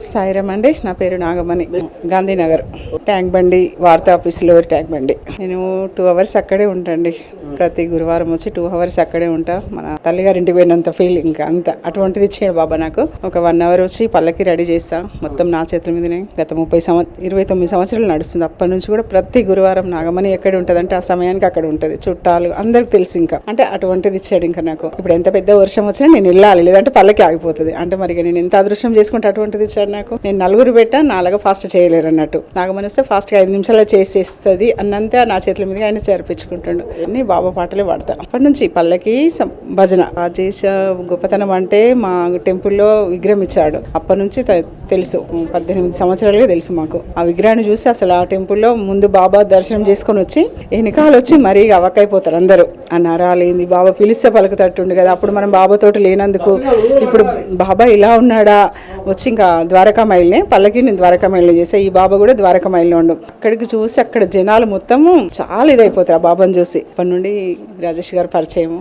సాయిరామ్ అండి. నా పేరు నాగమణి. గాంధీనగర్. ట్యాంక్ బండి వార్తా ఆఫీస్లో ట్యాంక్ బండి. నేను టూ అవర్స్ అక్కడే ఉంటాండి. ప్రతి గురువారం వచ్చి టూ అవర్స్ అక్కడే ఉంటా. మన తల్లిగారింటికి పోయినంత ఫీల్ ఇంకా అంత. అటువంటిది ఇచ్చాడు బాబా నాకు. ఒక వన్ అవర్ వచ్చి పల్లకి రెడీ చేస్తా. మొత్తం నా చేతుల మీదనే. గత ముప్పై సంవత్సరం ఇరవై తొమ్మిది సంవత్సరాలు నడుస్తుంది. అప్పటి నుంచి కూడా ప్రతి గురువారం నాగమణి ఎక్కడ ఉంటుంది అంటే ఆ సమయానికి అక్కడ ఉంటుంది. చుట్టాలు అందరికి తెలుసు ఇంకా. అంటే అటువంటిది ఇచ్చాడు ఇంకా నాకు. ఇప్పుడు ఎంత పెద్ద వర్షం వచ్చినా నేను వెళ్ళాలి. లేదంటే పల్లకి ఆగిపోతుంది. అంటే మరి నేను ఎంత అదృష్టం చేసుకుంటే అటువంటిది ఇచ్చాడు? నాకు. నేను నలుగురు పెట్టా నాలుగు ఫాస్ట్ చేయలేరు అన్నట్టు. నాగమని వస్తే ఫాస్ట్గా ఐదు నిమిషాల్లో చేసేస్తుంది అన్నంతే నా చేతుల మీద ఆయన చేర్పించుకుంటుండు. అన్ని బాబా పాటలే పాడతా. అప్పటి నుంచి పల్లకి భజన. చేసే గొప్పతనం అంటే మా టెంపుల్లో విగ్రహం ఇచ్చాడు. అప్పటి నుంచి తెలుసు. పద్దెనిమిది సంవత్సరాలుగా తెలుసు మాకు. ఆ విగ్రహాన్ని చూసి అసలు ఆ టెంపుల్లో ముందు బాబా దర్శనం చేసుకొని వచ్చి వెనకాల వచ్చి మరీ అవకైపోతారు అందరూ. అన్నారా లేని బాబా పిలిస్తే పలుకుతట్టుండు కదా. అప్పుడు మనం బాబాతోటి లేనందుకు ఇప్పుడు బాబా ఇలా ఉన్నాడా? వచ్చి ఇంకా ద్వారకా మైల్నే పల్లకి నేను ద్వారకా మైల్ని చేసా ఈ బాబా కూడా ద్వారకా మైల్లో ఉండు. అక్కడికి చూసి అక్కడ జనాలు మొత్తము చాలా ఇదైపోతారు ఆ బాబాని చూసి. అప్పటి నుండి రాజేష్ గారు పరిచయం